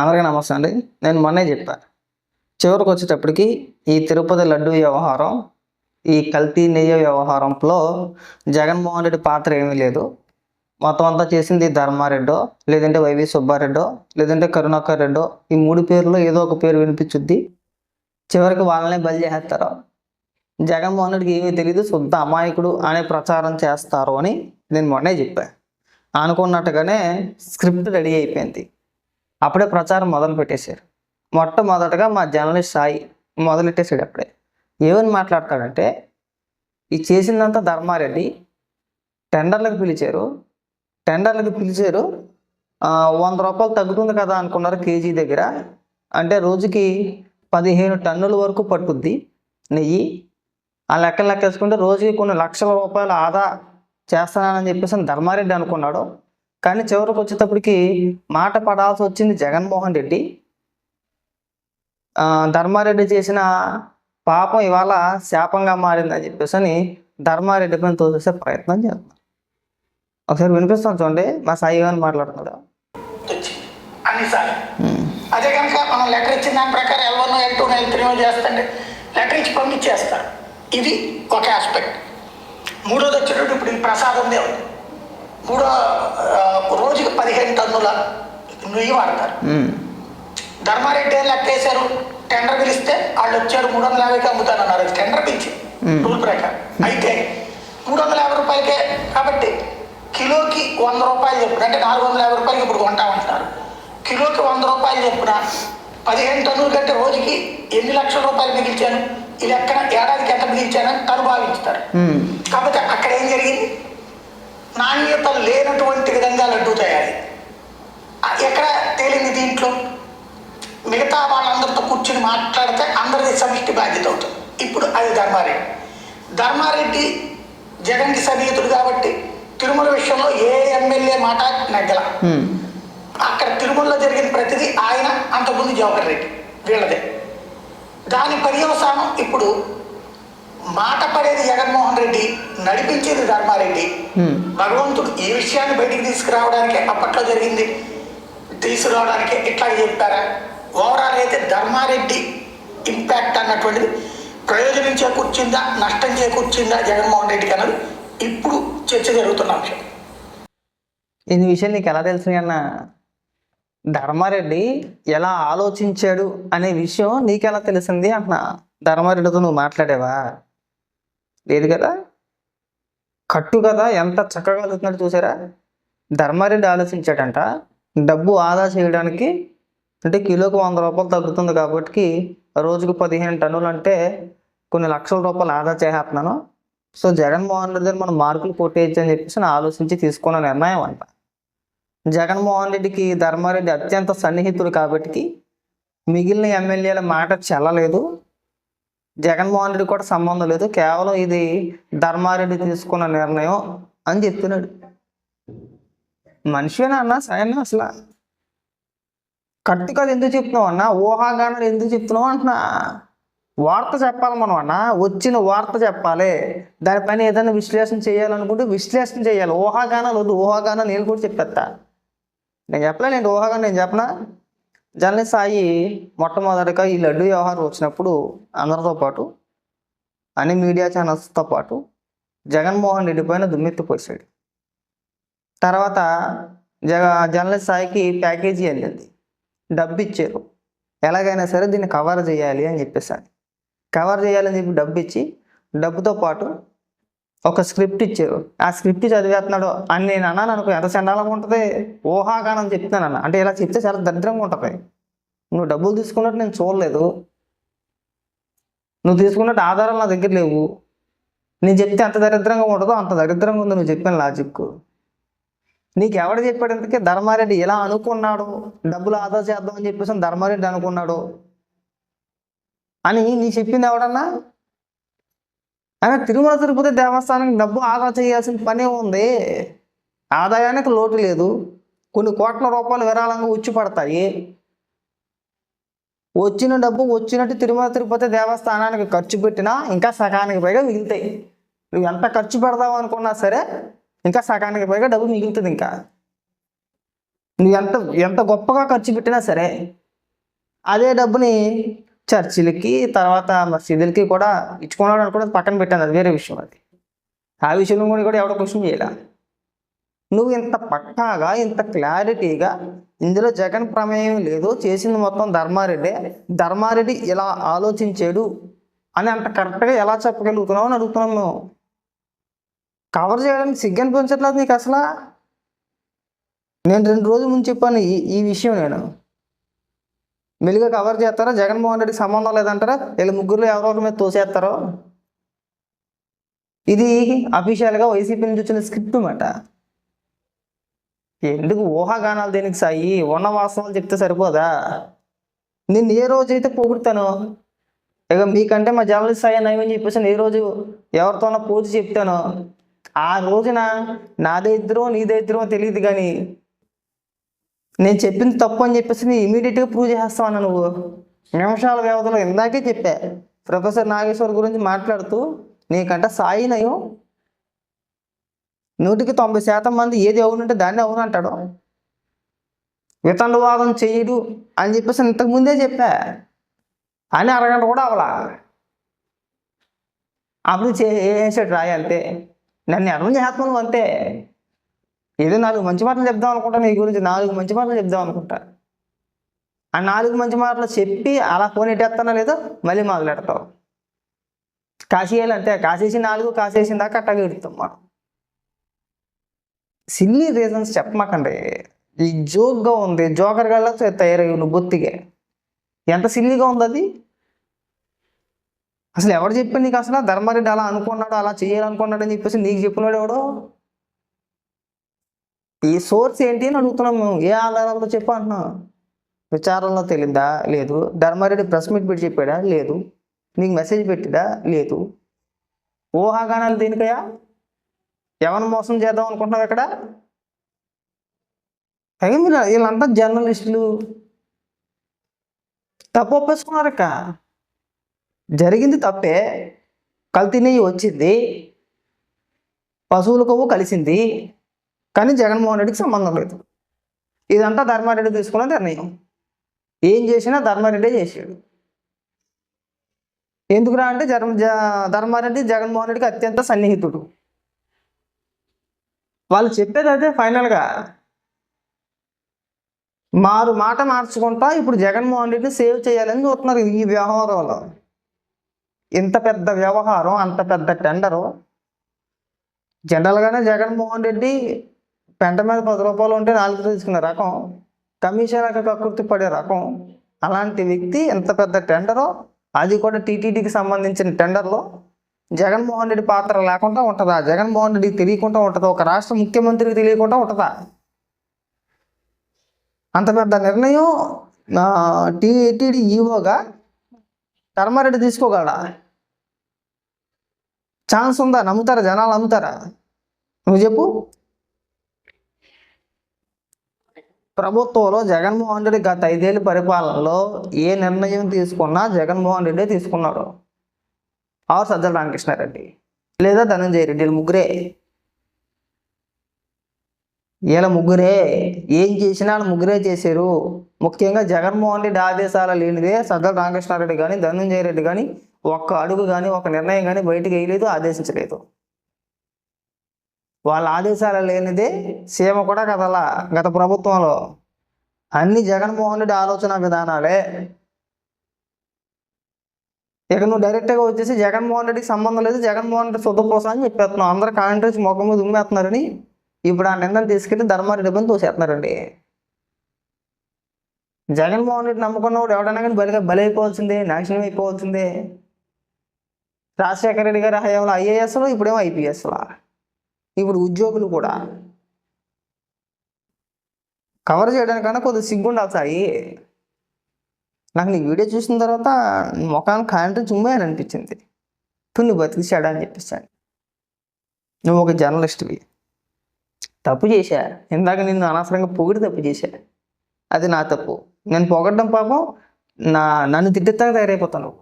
అందరికీ నమస్తే అండి. నేను మొన్నే చెప్పాను చివరికి వచ్చేటప్పటికి ఈ తిరుపతి లడ్డు వ్యవహారం ఈ కల్తీ నెయ్యి వ్యవహారంలో జగన్మోహన్ రెడ్డి పాత్ర ఏమీ లేదు. మొత్తం అంతా చేసింది ధర్మారెడ్డో లేదంటే వైవి సుబ్బారెడ్డో లేదంటే కరుణాకర్ రెడ్డో. ఈ మూడు పేర్లు ఏదో ఒక పేరు వినిపించుద్ది. చివరికి వాళ్ళనే బలి చేస్తారు. జగన్మోహన్ రెడ్డికి ఏమీ తెలియదు శుద్ధ అమాయకుడు అనే ప్రచారం చేస్తారు అని నేను మొన్నే చెప్పాను అనుకున్నట్టుగానే స్క్రిప్ట్ రెడీ అయిపోయింది. అప్పుడే ప్రచారం మొదలు పెట్టేశారు. మొట్టమొదటగా మా జర్నలిస్ట్ సాయి మొదలెట్టేశాడు అప్పుడే. ఏమని మాట్లాడతాడంటే ఈ చేసిందంతా ధర్మారెడ్డి టెండర్లకు పిలిచారు. టెండర్లకు పిలిచారు. వంద రూపాయలు తగ్గుతుంది కదా అనుకున్నారు కేజీ దగ్గర. అంటే రోజుకి పదిహేను టన్నుల వరకు పట్టుద్ది నెయ్యి. ఆ లెక్క లెక్కేసుకుంటే రోజుకి కొన్ని లక్షల రూపాయలు ఆదా చేస్తానని చెప్పేసి అని ధర్మారెడ్డి అనుకున్నాడు. కానీ చివరికి వచ్చేటప్పటికి మాట పడాల్సి వచ్చింది జగన్మోహన్ రెడ్డి. ధర్మారెడ్డి చేసిన పాపం ఇవాళ శాపంగా మారిందని చెప్పేసి అని ధర్మారెడ్డి పైన తోసేసే ప్రయత్నం చేస్తున్నారు. ఒకసారి వినిపిస్తాం చూడండి మా సాయి గారు మాట్లాడుతున్నాడు అదే కనుక మనం లెటర్ ఇచ్చిన దాని ప్రకారం L one L two L three చేస్తండి. Letter ఇచ్చి పంపించేస్తారు. ఇది ఒక ఆస్పెక్ట్ మూడోది వచ్చేటప్పుడు ఇప్పుడు ఈ ప్రసాదం ఉంది. ఆ, రోజుకి పదిహేను టన్నుల నుయ్యి వాడతారు. ధర్మారెడ్డి ఏం లెక్క వేశారు టెండర్ పిలిస్తే వాళ్ళు వచ్చారు మూడు వందల యాభైకి అమ్ముతానన్నారు. అది టెండర్ పిలిచి. రూల్ ప్రకారం. అయితే మూడు వందల యాభై రూపాయలకే కాబట్టి కిలోకి వంద రూపాయలు చెప్పున అంటే నాలుగు వందల యాభై రూపాయలకి ఇప్పుడు కొంటామంటున్నారు కిలోకి వంద రూపాయలు చెప్పున పదిహేను టన్నుల కంటే రోజుకి ఎన్ని లక్షల రూపాయలు మిగిల్చాను. ఈ లెక్కన ఏడాదికి ఎంత మిగిల్చానని తను భావించుతారు. కాబట్టి నాణ్యత లేనటువంటి విధంగా లడ్డు తయారీ. ఎక్కడ తేలింది దీంట్లో? మిగతా వాళ్ళందరితో కూర్చుని మాట్లాడితే అందరిది సమిష్టి బాధ్యత అవుతుంది. ఇప్పుడు అది ధర్మారెడ్డి. ధర్మారెడ్డి జగన్కి సన్నిహితుడు కాబట్టి తిరుమల విషయంలో ఏ ఎమ్మెల్యే మాట నెగ్గల. అక్కడ తిరుమలలో జరిగిన ప్రతిదీ ఆయన అంతకుముందు జవహర్ రెడ్డి. వీళ్ళదే. దాని పర్యవసానం ఇప్పుడు మాట పడేది జగన్మోహన్ రెడ్డి నడిపించేది ధర్మారెడ్డి. భగవంతుడు ఈ విషయాన్ని బయటికి తీసుకురావడానికి అప్పట్లో జరిగింది. తీసుకురావడానికి ఇట్లా చెప్పారా? ఓవరాల్ అయితే ధర్మారెడ్డి ఇంపాక్ట్ అన్నటువంటిది ప్రయోజనం చేకూర్చిందా నష్టం చేకూర్చిందా జగన్మోహన్ రెడ్డికి అన్నది ఇప్పుడు చర్చ జరుగుతున్న అంశం. ఈ విషయం నీకు ఎలా తెలుసు అన్న? ధర్మారెడ్డి ఎలా ఆలోచించాడు అనే విషయం నీకెలా తెలిసింది అంటున్నా ధర్మారెడ్డితో నువ్వు మాట్లాడావా? లేదు కదా? కట్టు కదా? ఎంత చక్కగా వెళ్తున్నాడు చూసారా? ధర్మారెడ్డి ఆలోచించాడంట డబ్బు ఆదా చేయడానికి అంటే కిలోకి వంద రూపాయలు తగ్గుతుంది కాబట్టి రోజుకు పదిహేను టన్నులు అంటే కొన్ని లక్షల రూపాయలు ఆదా చేస్తున్నాను సో జగన్మోహన్ రెడ్డి మనం మార్కులు కొట్టేయచ్చు అని చెప్పేసి నేను ఆలోచించి తీసుకున్న నిర్ణయం అంట. జగన్మోహన్ రెడ్డికి ధర్మారెడ్డి అత్యంత సన్నిహితుడు కాబట్టి మిగిలిన ఎమ్మెల్యేల మాట చెల్లలేదు. జగన్మోహన్ రెడ్డి కూడా సంబంధం లేదు. కేవలం ఇది ధర్మారెడ్డి తీసుకున్న నిర్ణయం అని చెప్తున్నాడు. మనిషినా అన్న సరైన అసలు? కట్టు కథ ఎందుకు చెప్తున్నావు అన్న? ఊహాగానాలు ఎందుకు చెప్తున్నావు అంటున్నా. వార్త చెప్పాలి మనం అన్న. వచ్చిన వార్త చెప్పాలి. దానిపైన ఏదైనా విశ్లేషణ చేయాలనుకుంటే విశ్లేషణ చేయాలి. ఊహాగానాలు వద్దు. ఊహాగానాలు నేను కూడా చెప్పేస్తా. నేను చెప్పలే నేను ఊహాగానం నేను చెప్పనా? జల్లి సాయి మొట్టమొదటిగా ఈ లడ్డు వ్యవహారం వచ్చినప్పుడు అందరితో పాటు అన్ని మీడియా ఛానల్స్తో పాటు జగన్మోహన్ రెడ్డి పైన దుమ్మెత్తిపోసాడు తర్వాత జగ జర్నలిస్ట్ సాయికి ప్యాకేజీ వెళ్ళింది. డబ్బు ఇచ్చారు ఎలాగైనా సరే దీన్ని కవర్ చేయాలి అని చెప్పేసాను కవర్ చేయాలని చెప్పి డబ్బు ఇచ్చి డబ్బుతో పాటు ఒక స్క్రిప్ట్ ఇచ్చారు. ఆ స్క్రిప్ట్ చదివేస్తున్నాడు. అని నేను అన్నాను అనుకో ఎంత చండాలంగా ఉంటుంది? ఊహాగానం చెప్తున్నాను అన్న. అంటే ఇలా చెప్తే చాలా దరిద్రంగా ఉంటుంది. నువ్వు డబ్బులు తీసుకున్నట్టు నేను చూడలేదు. నువ్వు తీసుకున్నట్టు ఆధారాలు నా దగ్గర లేవు. నేను చెప్తే ఎంత దరిద్రంగా ఉంటుందో అంత దరిద్రంగా ఉంది నువ్వు చెప్పిన లాజిక్ నీకు ఎవడు చెప్పాడు ధర్మారెడ్డి ఎలా అనుకున్నాడు. డబ్బులు ఆదా చేద్దాం అని చెప్పేసి ధర్మారెడ్డి అనుకున్నాడు. అని నీ చెప్పింది ఎవడన్నా? ఆయన తిరుమల తిరుపతి దేవస్థానానికి డబ్బు ఆదా చేయాల్సిన పనే ఉంది. ఆదాయానికి లోటు లేదు. కొన్ని కోట్ల రూపాయలు విరాళంగా వచ్చి పడతాయి. వచ్చిన డబ్బు వచ్చినట్టు తిరుమల తిరుపతి దేవస్థానానికి ఖర్చు పెట్టినా ఇంకా సగానికి పైగా మిగులుతాయి. నువ్వు ఎంత ఖర్చు పెడదావు అనుకున్నా సరే ఇంకా సగానికి పైగా డబ్బు మిగులుతుంది ఇంకా. నువ్వు ఎంత ఎంత గొప్పగా ఖర్చు పెట్టినా సరే అదే డబ్బుని చర్చిలకి తర్వాత మసీదులకి కూడా ఇచ్చుకున్నాడు అనుకున్నది పక్కన పెట్టాను. అది వేరే విషయం అది. ఆ విషయంలో కూడా కూడా ఎవడో క్వశ్చన్ చేయాల? నువ్వు ఇంత పక్కాగా ఇంత క్లారిటీగా ఇందులో జగన్ ప్రమేయం లేదు చేసింది మొత్తం ధర్మారెడ్డి. ధర్మారెడ్డి ఇలా ఆలోచించాడు అని అంత కరెక్ట్గా ఎలా చెప్పగలుగుతున్నావు అని అడుగుతున్నాం మేము. కవర్ చేయడానికి సిగ్గు అనిపించట్లేదు నీకు అసలు? నేను రెండు రోజుల ముందు చెప్పాను ఈ ఈ విషయం నేను. మెల్లిగా కవర్ చేస్తారా? జగన్మోహన్ రెడ్డికి సంబంధం లేదంటారా? వీళ్ళ ముగ్గురు ఎవరో ఒకరి మీద తోసేస్తారో? ఇది అఫీషియల్గా వైసీపీ నుంచి వచ్చిన స్క్రిప్ట్ అన్నమాట ఎందుకు ఊహాగానాలు దేనికి సాయి? ఉన్న వాస్తవాలు చెప్తే సరిపోదా? నేను ఏ రోజైతే పోగొడతాను? ఇక మీకంటే మా జర్నలిస్ట్ సాయి నయమని చెప్పేసి ఏ రోజు ఎవరితోనో పూజ చెప్తాను? ఆ రోజున నాదే ఇద్దరో నీదే ఇద్దరో తెలియదు కానీ నేను చెప్పింది తప్పు అని చెప్పేసి నీ ఇమీడియట్గా ప్రూవ్ చేస్తావన్న నువ్వు. నిమిషాల వ్యవధిలో ఇందాకే చెప్పా. ప్రొఫెసర్ నాగేశ్వర్ గురించి మాట్లాడుతూ నీకంట సాయి నయం. నూటికి తొంభై శాతం మంది ఏది అవునంటే దాన్ని అవును అంటాడు. వితండవాదం చేయడు అని చెప్పేసి ఇంతకు ముందే చెప్పా. అని అరగంట కూడా అవలా. అప్పుడు చేసాడు రాయి అంతే. నన్ను అర్థం చేస్తాను అంతే. ఏదో నాలుగు మంచి మాటలు చెప్దాం అనుకుంటా నీ గురించి నాలుగు మంచి మాటలు చెప్దాం అనుకుంటా. ఆ నాలుగు మంచి మాటలు చెప్పి అలా ఫోన్ ఎట్టేస్తానో లేదో మళ్ళీ మొదలెడతావు. కాసేయాలి అంతే కాసేసి నాలుగు కాసేసిన దాకా అట్టగా ఎడుతాం మనం. సిల్లీ రీజన్స్ చెప్పమాకండి. ఈ జోక్గా ఉంది జోకర్ గల్లా తయారయ్యి నువ్వు బొత్తిగా. ఎంత సిల్లీగా ఉంది అది? అసలు ఎవరు చెప్పాడు నీకు అసలు ధర్మారెడ్డి అలా అనుకున్నాడు అలా చేయాలనుకున్నాడు అని చెప్పేసి నీకు చెప్పినాడు ఎవడో? ఈ సోర్స్ ఏంటి అని అడుగుతున్నాం మేము. ఏ ఆధారాలతో చెప్పు అంటున్నాం. విచారంలో తెలిందా? లేదు. ధర్మారెడ్డి ప్రెస్ మీట్ పెట్టి చెప్పాడా? లేదు. నీకు మెసేజ్ పెట్టాడా లేదు. ఊహాగానాలు దేనికయ్యా? ఎవరిని మోసం చేద్దాం అనుకుంటున్నావు ఇక్కడ పైగా మీరు వీళ్ళంతా జర్నలిస్టులు. తప్పు ఒప్పేసుకున్నారక్క జరిగింది తప్పే. కల్తీ నెయ్యి వచ్చింది. పశువుల కొవ్వు కలిసింది. కానీ జగన్మోహన్ రెడ్డికి సంబంధం లేదు. ఇదంతా ధర్మారెడ్డి తీసుకున్న నిర్ణయం. ఏం చేసినా ధర్మారెడ్డే చేసాడు ఎందుకురా అంటే జగన్ జ- ధర్మారెడ్డి జగన్మోహన్ రెడ్డికి అత్యంత సన్నిహితుడు. వాళ్ళు చెప్పేది అదే ఫైనల్గా. మారు మాట మార్చుకుంటా ఇప్పుడు జగన్మోహన్ రెడ్డిని సేవ్ చేయాలని చూస్తున్నారు ఈ వ్యవహారంలో. ఇంత పెద్ద వ్యవహారం అంత పెద్ద టెండరు. జనరల్గానే జగన్మోహన్ రెడ్డి పెంట మీద పది రూపాయలు ఉంటే నాలుగు తీసుకునే రకం కమిషన్ కకృతి పడే రకం. అలాంటి వ్యక్తి ఎంత పెద్ద టెండరో అది కూడా టీటీడీకి సంబంధించిన టెండర్లో జగన్మోహన్ రెడ్డి పాత్ర లేకుండా ఉంటుందా? జగన్మోహన్ రెడ్డికి తెలియకుండా ఉంటుందా? ఒక రాష్ట్ర ముఖ్యమంత్రికి తెలియకుండా ఉంటుందా? అంత పెద్ద నిర్ణయం టీటీడీ ఈవోగా ధర్మారెడ్డి తీసుకోగలడా? ఛాన్స్ ఉందా? నమ్ముతారా? జనాలు నమ్ముతారా? నువ్వు చెప్పు. ప్రభుత్వంలో జగన్మోహన్ రెడ్డి గత ఐదేళ్ళ పరిపాలనలో ఏ నిర్ణయం తీసుకున్నా జగన్మోహన్ రెడ్డి తీసుకున్నాడు. ఆర్ సజ్జల రామకృష్ణారెడ్డి లేదా ధనంజయ రెడ్డి వీళ్ళు ముగ్గురే. వీళ్ళ ముగ్గురే. ఏం చేసినా ముగ్గురే చేశారు. ముఖ్యంగా జగన్మోహన్ రెడ్డి ఆదేశాలు లేనిదే సజ్జల రామకృష్ణారెడ్డి కానీ ధనంజయ రెడ్డి కానీ ఒక్క అడుగు కానీ ఒక నిర్ణయం కానీ బయటకు వేయలేదు ఆదేశించలేదు. వాళ్ళ ఆదేశాలు లేనిదే సీమ కూడా కదలా గత ప్రభుత్వంలో అన్ని జగన్మోహన్ రెడ్డి ఆలోచన విధానాలే. ఇక నువ్వు డైరెక్ట్గా వచ్చేసి జగన్మోహన్ రెడ్డికి సంబంధం లేదు జగన్మోహన్ రెడ్డి శుద్ధపోసా అని చెప్పేస్తున్నావు. అందరు కాంగ్రెస్ ముఖం మీద ఉమ్మేస్తున్నారని ఇప్పుడు ఆ నిందను తీసుకెళ్ళి ధర్మారెడ్డి పని తోసేస్తున్నారండి. జగన్మోహన్ రెడ్డి నమ్ముకున్నవాడు ఎవడైనా కానీ బలిగా బలైపోవాల్సిందే నాశనం అయిపోవాల్సిందే. రాజశేఖర రెడ్డి గారి హయాంలో ఐఏఎస్లో ఇప్పుడేమో ఐపీఎస్లా. ఇప్పుడు ఉద్యోగులు కూడా కవర్ చేయడానికన్నా కొద్దిగా సిగ్గు ఉండాలి సాయి నాకు నీ వీడియో చూసిన తర్వాత ముఖానికి కాంట్రీ చుమ్మేయాలని అనిపించింది నువ్వు బతికిచాడా అని చెప్పేసాను నువ్వు ఒక జర్నలిస్ట్వి. తప్పు చేశా. ఇందాక నిన్ను అనవసరంగా పొగిడి తప్పు చేశా. అది నా తప్పు. నేను పొగడ్డం పాపం నా నన్ను తిట్టిస్తాక తయారైపోతాను నువ్వు.